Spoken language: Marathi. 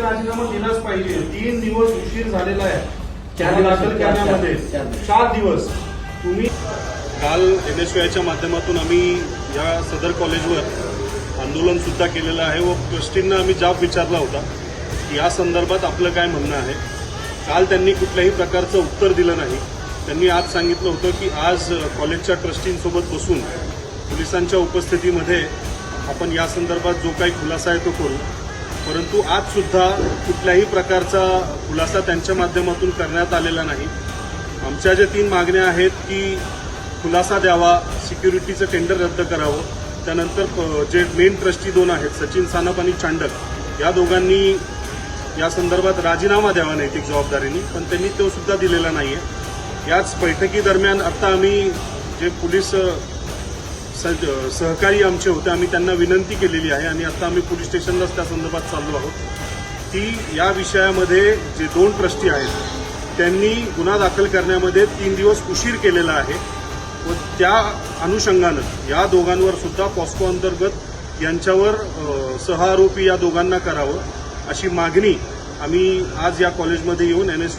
राजीनामा दिलाच पाहिजे. तीन दिवस उशीर झालेला आहे. दाखल चार- करण्यामध्ये. दिवस. चार दिवस. तुम्ही काल एन एस च्या माध्यमातून आम्ही या सदर कॉलेजवर आंदोलन सुद्धा केलेलं आहे व ट्रस्टींना आम्ही जाब विचारला होता की या संदर्भात आपलं काय म्हणणं आहे. काल त्यांनी कुठल्याही प्रकारचं उत्तर दिलं नाही. त्यांनी आज सांगितलं होतं की आज कॉलेजच्या ट्रस्टींसोबत बसून पोलिसांच्या उपस्थितीमध्ये आपण या संदर्भात जो काही खुलासा आहे तो करू. परंतु आजसुद्धा कुठल्याही प्रकारचा खुलासा त्यांच्या माध्यमातून करण्यात आलेला नाही. आमच्या ज्या तीन मागण्या आहेत की खुलासा द्यावा सिक्युरिटीचं टेंडर रद्द करावं त्यानंतर जे मेन ट्रस्टी दोन आहेत सचिन सानप आणि चांडक या दोघांनी या संदर्भात राजीनामा द्यावा नैतिक जबाबदारीने पण त्यांनी तो सुद्धा दिलेला नाही आहे याच बैठकीदरम्यान आत्ता आम्ही जे पोलीस सहकारी आमचे होते. आम्ही त्यांना विनंती केलेली आहे. आणि आता आम्ही पोलीस स्टेशनलाच त्या संदर्भात चाललो आहोत. की या विषयामध्ये जे दोन ट्रस्टी आहेत त्यांनी गुन्हा दाखल करण्यामध्ये तीन दिवस उशीर केलेला आहे. व त्या अनुषंगानं या दोघांवर सुद्धा पॉस्को अंतर्गत यांच्यावर सहआरोपी या दोघांना करावं अशी मागणी आम्ही आज या कॉलेजमध्ये येऊन एन एस